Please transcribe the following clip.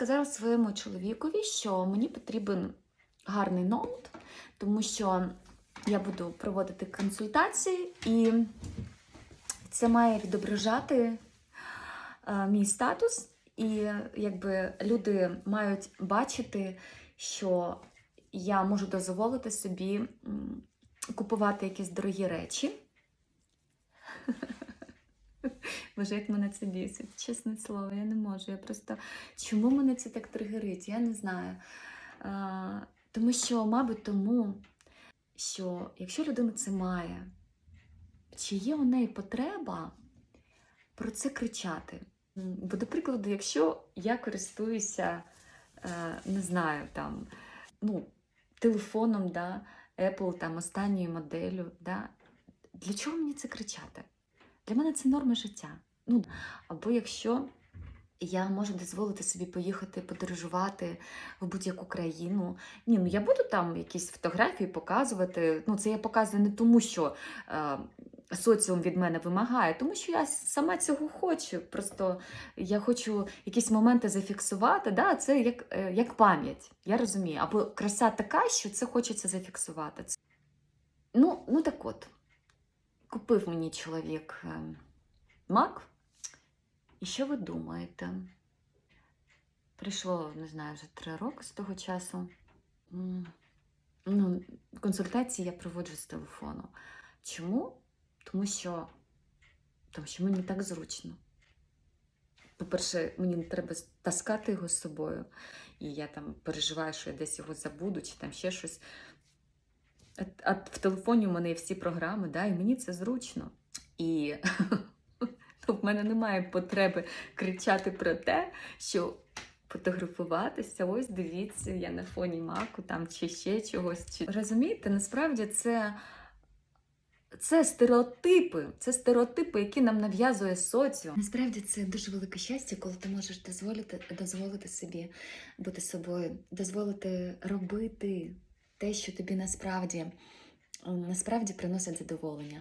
сказала своєму чоловікові, що мені потрібен гарний ноут, тому що я буду проводити консультації, і це має відображати е, мій статус. І якби люди мають бачити, що я можу дозволити собі купувати якісь дорогі речі. Боже, мене це бісить, чесне слово, я не можу. Я просто чому мене це так тригерить? Я не знаю. А, тому що, мабуть, тому, що якщо людина це має, чи є у неї потреба про це кричати? Бо, до прикладу, якщо я користуюся, е, не знаю, там, ну, телефоном, да, Apple там, останньою моделлю, да, для чого мені це кричати? Для мене це норма життя. Ну, або якщо я можу дозволити собі поїхати подорожувати в будь-яку країну. Ні, ну я буду там якісь фотографії показувати. Ну, це я показую не тому, що е, соціум від мене вимагає, тому що я сама цього хочу. Просто я хочу якісь моменти зафіксувати. Да? Це як, е, як пам'ять. Я розумію. Або краса така, що це хочеться зафіксувати. Це- Ну, ну так от, купив мені чоловік е, мак. І що ви думаєте? Прийшло, не знаю, вже три роки з того часу. Ну, консультації я проводжу з телефону. Чому? Тому що, тому що мені так зручно. По-перше, мені не треба таскати його з собою, і я там переживаю, що я десь його забуду, чи там ще щось. А, в телефоні у мене є всі програми, да, і мені це зручно. І в мене немає потреби кричати про те, що фотографуватися, ось дивіться, я на фоні маку там чи ще чогось. Чи... Розумієте, насправді це, це стереотипи, це стереотипи, які нам нав'язує соціум. Насправді це дуже велике щастя, коли ти можеш дозволити, дозволити собі бути собою, дозволити робити те, що тобі насправді, насправді приносить задоволення.